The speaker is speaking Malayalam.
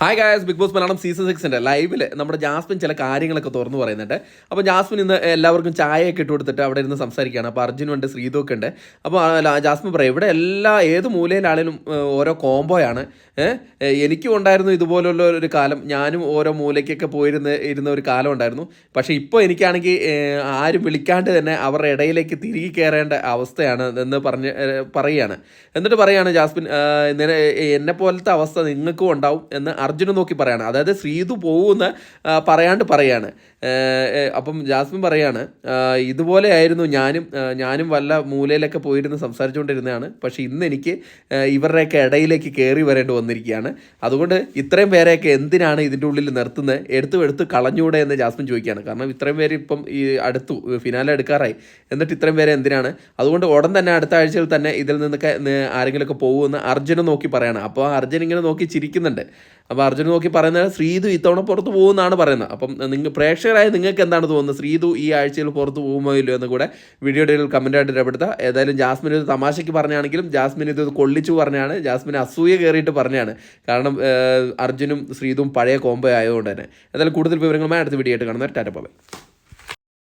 Hi guys Bigg Boss Malayalam season സിക്സിന്റെ ലൈവിൽ നമ്മുടെ ജാസ്മിൻ ചില കാര്യങ്ങളൊക്കെ തുറന്നു പറയുന്നുണ്ട്. അപ്പോൾ ജാസ്മിൻ ഇന്ന് എല്ലാവർക്കും ചായയൊക്കെ ഇട്ട് കൊടുത്തിട്ട് അവിടെ ഇരുന്ന് സംസാരിക്കുകയാണ്. അപ്പോൾ അർജുനുണ്ട് ശ്രീതൊക്കെ ഉണ്ട്. അപ്പോൾ ജാസ്മിൻ പറയും ഇവിടെ എല്ലാ ഏത് മൂലയിലാണേലും ഓരോ കോംബോയാണ് എനിക്കും ഉണ്ടായിരുന്നു ഇതുപോലുള്ള ഒരു കാലം. ഞാനും ഓരോ മൂലയ്ക്കൊക്കെ പോയിരുന്ന് ഇരുന്ന ഒരു കാലം ഉണ്ടായിരുന്നു. പക്ഷേ ഇപ്പോൾ എനിക്കാണെങ്കിൽ ആരും വിളിക്കാണ്ട് തന്നെ അവരുടെ ഇടയിലേക്ക് തിരികെ കയറേണ്ട അവസ്ഥയാണ് എന്ന് പറഞ്ഞ് പറയുകയാണ് എന്നിട്ട് പറയുകയാണ് ജാസ്മിൻ എന്നെ പോലത്തെ അവസ്ഥ നിങ്ങൾക്കും ഉണ്ടാവും എന്ന് അർജുന നോക്കി പറയാണ്. അതായത് ശ്രീതു പോകുമെന്ന് പറയാണ്ട് പറയാണ്. അപ്പം ജാസ്മിൻ പറയാണ് ഇതുപോലെ ആയിരുന്നു ഞാനും ഞാനും വല്ല മൂലയിലൊക്കെ പോയിരുന്ന് സംസാരിച്ചുകൊണ്ടിരുന്നതാണ്. പക്ഷേ ഇന്ന് എനിക്ക് ഇവരുടെയൊക്കെ ഇടയിലേക്ക് കയറി വരേണ്ടി വന്നിരിക്കുകയാണ്. അതുകൊണ്ട് ഇത്രയും പേരെയൊക്കെ എന്തിനാണ് ഇതിന്റെ ഉള്ളിൽ നിർത്തുന്നത് എടുത്തു എടുത്ത് കളഞ്ഞൂടെ എന്ന് ജാസ്മിൻ ചോദിക്കുകയാണ്. കാരണം ഇത്രയും പേര് ഇപ്പം ഈ അടുത്തു ഫിനാലെ എടുക്കാറായി. എന്നിട്ട് ഇത്രയും പേരെ എന്തിനാണ്? അതുകൊണ്ട് ഉടൻ തന്നെ അടുത്ത ആഴ്ചയിൽ തന്നെ ഇതിൽ നിന്നൊക്കെ ആരെങ്കിലുമൊക്കെ പോകുമെന്ന് അർജുനെ നോക്കി പറയണം. അപ്പോൾ അർജുൻ ഇങ്ങനെ നോക്കി ചിരിക്കുന്നുണ്ട്. അപ്പോൾ അർജുൻ നോക്കി പറയുന്നത് ശ്രീതു ഇത്തവണ പുറത്ത് പോകുമെന്നാണ് പറയുന്നത്. അപ്പം നിങ്ങൾ പ്രേക്ഷകരായ നിങ്ങൾക്ക് എന്താണ് തോന്നുന്നത്? ശ്രീതു ഈ ആഴ്ചയിൽ പുറത്ത് പോകുമോ ഇല്ലയോ എന്ന് കൂടെ വീഡിയോയുടെ കമന്റായിട്ട് ഇടപെടുത്തുക ഏതായാലും ജാസ്മിൻ ഇത് തമാശയ്ക്ക് പറഞ്ഞാണെങ്കിലും ജാസ്മിൻ ഇത് കൊള്ളിച്ചു പറഞ്ഞാണ്. ജാസ്മിൻ അസൂയ കയറിയിട്ട് പറഞ്ഞാണ്. കാരണം അർജുനും ശ്രീതും പഴയ കോംബോ ആയതുകൊണ്ട് തന്നെ. ഏതായാലും കൂടുതൽ വിവരങ്ങളുമായി അടുത്ത വീഡിയോ ആയിട്ട് കാണുന്നവർ ടാറ്റ പോവേ